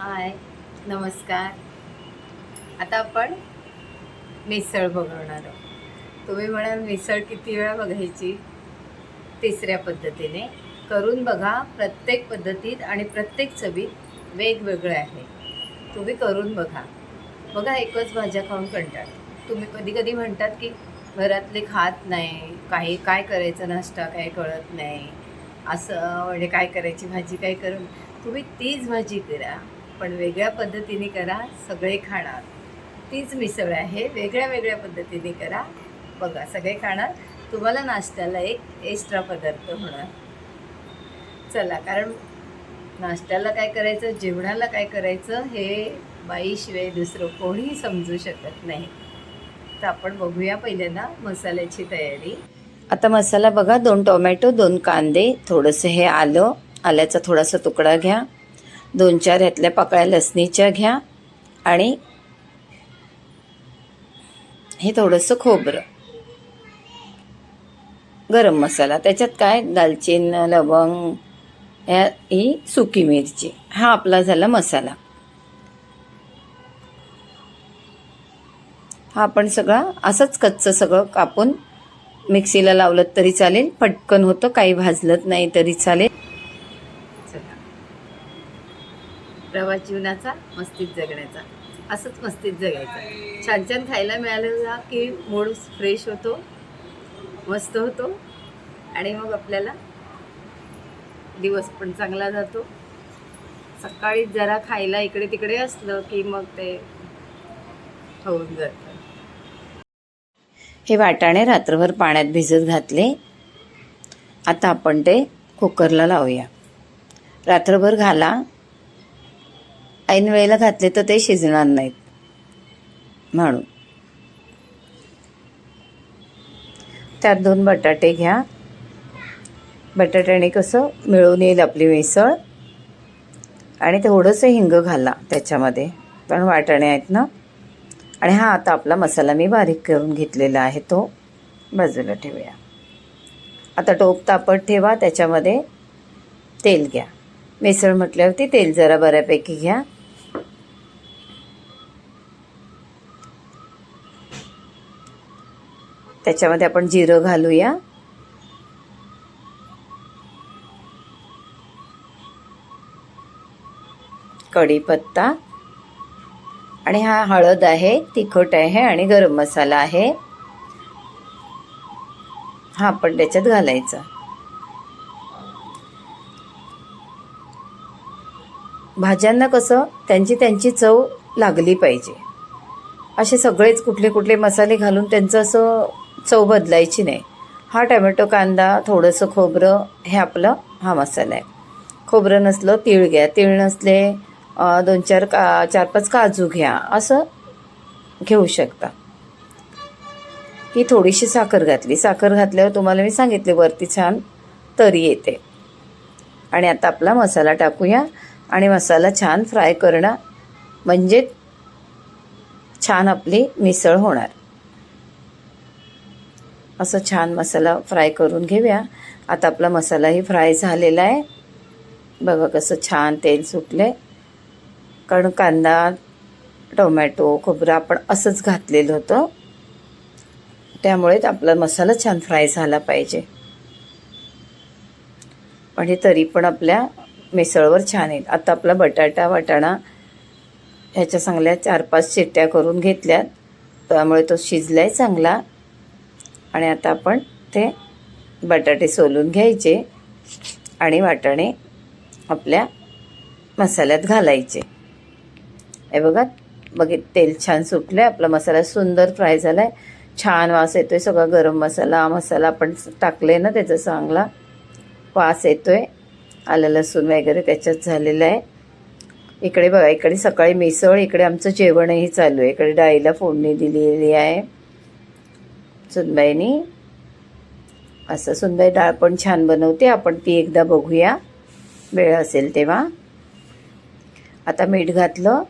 हाय नमस्कार. आता आपण मिसळ बघणार आहोत. तुम्ही म्हणाल मिसळ किती वेळा बघायची? तिसऱ्या पद्धतीने. करून बघा प्रत्येक पद्धतीत आणि प्रत्येक चवीत वेगवेगळे आहे. तुम्ही करून बघा. बघा एकच भाज्या खाऊन कंटाळ तुम्ही कधी कधी म्हणतात की घरातले खात नाही. काही काय करायचं? नाश्ता काय कळत नाही. असं म्हणजे काय करायची भाजी? काय करून तुम्ही तीच भाजी करा. पण वेगळ्या पद्धतीने करा सगळे खाणार. तीच मिसळ आहे वेगळ्या वेगळ्या पद्धतीने करा. बघा सगळे खाणार. तुम्हाला नाश्त्याला एक एक्स्ट्रा पदार्थ होणार. चला कारण नाश्त्याला काय करायचं जेवणाला काय करायचं हे बाईशिवाय दुसरं कोणीही समजू शकत नाही. तर आपण बघूया पहिल्यांदा मसाल्याची तयारी. आता मसाला बघा दोन टोमॅटो दोन कांदे थोडंसं हे आलं. आल्याचा थोडासा तुकडा घ्या. दोन चार ह्यातल्या पाकळ्या लसणीच्या घ्या आणि हे थोडंसं खोबरं. गरम मसाला. त्याच्यात काय? दालचिन लवंग ह्या ही सुकी मिरची. हा आपला झाला मसाला. हा आपण सगळा असंच कच्चं सगळं कापून मिक्सीला लावलं तरी चालेल. पटकन होतं काही भाजलत नाही तरी चालेल चला प्रवास जीवनाचा मस्तीत जगण्याचा. असंच मस्तीत जगायचं. छान छान खायला मिळालं की मूड फ्रेश होतो मस्त होतो आणि मग आपल्याला दिवस पण चांगला जातो. सकाळी जरा खायला इकडे तिकडे असलं की मग ते होऊन जातं. हे वाटाणे रात्रभर पाण्यात भिजत घातले. आता आपण ते कुकरला लावूया. रात्रभर घाला. ऐन वेळेला घातले तर ते शिजणार नाहीत. म्हणून. त्यात दोन बटाटे घ्या. बटाट्याने कसं मिळून येईल आपली मिसळ. आणि थोडंसं हिंग घाला त्याच्यामध्ये. पण वाटाणे आहेत ना. आणि हा आता आपला मसाला मी बारीक करून घेतलेला आहे तो. बाजूला ठेवूया. आता टोप तापत ठेवा. त्याच्यामध्ये तेल घ्या. मिसळ म्हटल्यावरती तेल जरा बऱ्यापैकी घ्या. त्याच्यामध्ये आपण जिरं घालूया. कढीपत्ता. आणि हा हळद आहे तिखट आहे आणि गरम मसाला आहे. हा आपण त्याच्यात घालायचा. भाज्यांना कसं त्यांची त्यांची चव लागली पाहिजे. असे सगळेच कुठले कुठले मसाले घालून त्यांचं असं चव बदलायची नाही. हा टमॅटो कांदा थोडंसं खोबरं हे आपलं हा मसाला आहे. खोबरं नसलं तीळ घ्या. तीळ नसले दोन चार का चार पाच काजू घ्या. असं घेऊ शकता. ही थोडीशी साखर घातली. साखर घातल्यावर तुम्हाला मी सांगितले वरती छान तरी येते. आणि आता आपला मसाला टाकूया. आणि मसाला छान फ्राय करणं म्हणजे छान आपली मिसळ होणार. असं छान मसाला फ्राय करून घेऊया. आता आपला मसालाही फ्राय झालेला आहे. बघा कसं छान तेल सुटले कारण कांदा टोमॅटो खोबरं आपण असंच घातलेलं होतं. त्यामुळे आपला मसाला छान फ्राय झाला पाहिजे. पण हे तरी पण आपल्या मिसळवर छान येईल आता आपला बटाटा वाटाणा ह्याच्या चांगल्या चार पाच चिट्ट्या करून घेतल्यात. त्यामुळे तो शिजला आहे चांगला. आणि आता आपण ते बटाटे सोलून घ्यायचे आणि वाटाणे आपल्या मसाल्यात घालायचे. हे बघा बघित तेल छान सुटलं आहे आपला मसाला सुंदर फ्राय झाला आहे छान वास येतो आहे सगळा गरम मसाला मसाला आपण टाकले ना त्याचा चांगला. वास येतो आहे आलं लसूण वगैरे त्याच्यात झालेलं आहे. इकडे बघा इकडे सकाळी मिसळ इकडे आमचं जेवणही चालू आहे. इकडे डाळीला फोडणी दिलेली आहे. सुनबाईनी. असं सुनबाई डाळ पण छान बनवते. आपण ती एकदा बघूया. वेळ असेल तेव्हा. आता मीठ घातलं.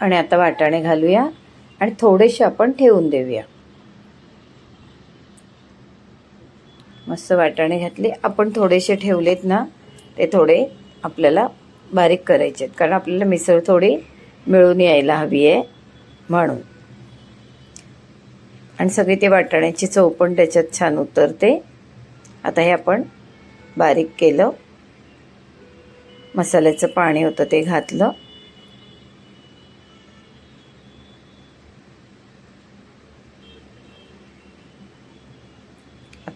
आणि आता वाटाणे घालूया. आणि थोडेसे आपण ठेवून देऊया. मस्त वाटाणे घातले. आपण थोडेसे ठेवलेत ना ते थोडे आपल्याला बारीक करायचे आहेत. कारण आपल्याला मिसळ थोडी मिळून यायला हवी आहे म्हणून. आणि सगळी ते वाटाण्याची चव पण त्याच्यात छान उतरते. आता हे आपण बारीक केलं. मसाल्याचं पाणी होतं ते घातलं.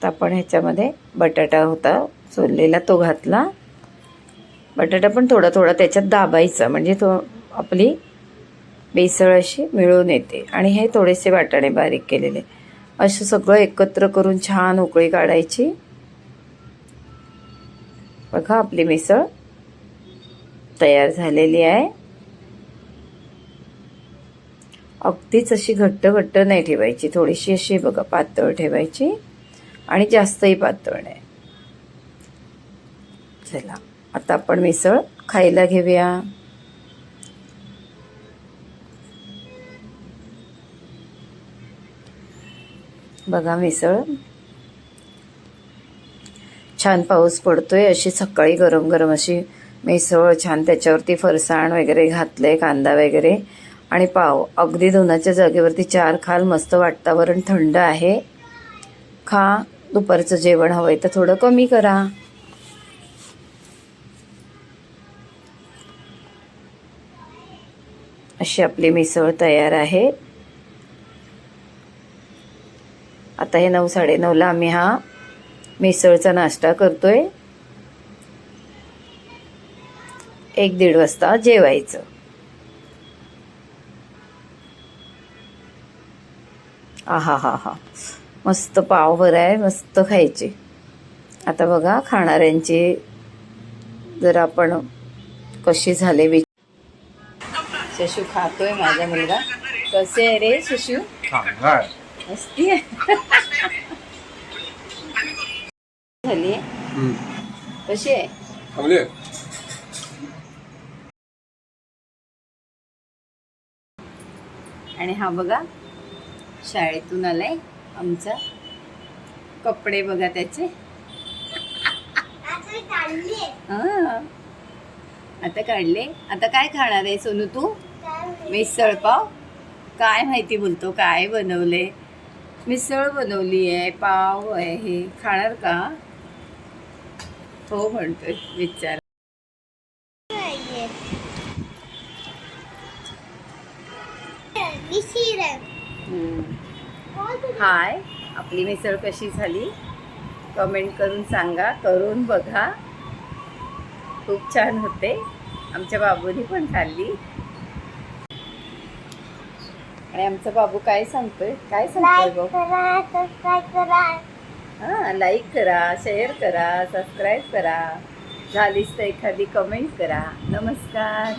आता आपण ह्याच्यामध्ये बटाटा होता सोललेला तो घातला. बटाटा पण थोडा थोडा त्याच्यात दाबायचा म्हणजे तो आपली बेसळ अशी मिळून येते. आणि हे थोडेसे वाटाणे बारीक केलेले. असं सगळं एकत्र करून छान उकळी काढायची. बघा आपली मिसळ तयार झालेली आहे. अगदीच अशी घट्ट घट्ट नाही ठेवायची थोडीशी अशी बघा पातळ ठेवायची. आणि जास्तही पातळ नाही. चला आता आपण मिसळ खायला घेऊया. बघा मिसळ. छान पाऊस पडतोय अशी सकाळी गरम गरम अशी मिसळ छान त्याच्यावरती फरसाण वगैरे घातलंय कांदा वगैरे. आणि पाव अगदी दोनाच्या जागेवरती चार खाल मस्त वातावरण थंड आहे. खा. दुपारचं जेवण हवंय तर थोडं कमी करा. अशी आपली मिसळ तयार आहे. आता हे नऊ साडेनऊला आम्ही हा मिसळचा नाश्ता करतोय. एक दीड वाजता जेवायचं. आहा हा हा मस्त पावभर आहे मस्त खायची. आता बघा खाणाऱ्यांची जर आपण कशी झाले वि शशू खातोय माझा मुलगा. कसे आहे रे शशू? मस्ती झाली? कशी आहे. आणि हा बघा शाळेतून आलाय. आमचा कपडे बघा त्याचे. हा. आता काढले. आता काय खाणार आहे सोनू तू? मिसळ पाव? काय माहिती बोलतो काय बनवले? मिसळ बनवली आहे पाव आहे हे खाणार का? हो म्हणतोय विचार. हाय आपली मिसळ कशी झाली? कमेंट करून सांगा करून बघा. खूप छान होते. आमच्या बाबूनी पण खाल्ली. आणि आमचा बाबू काय सांगतोय? काय सांगतोय हा लाईक करा शेअर करा सबस्क्राईब करा. झालीच तर एखादी कमेंट करा. नमस्कार.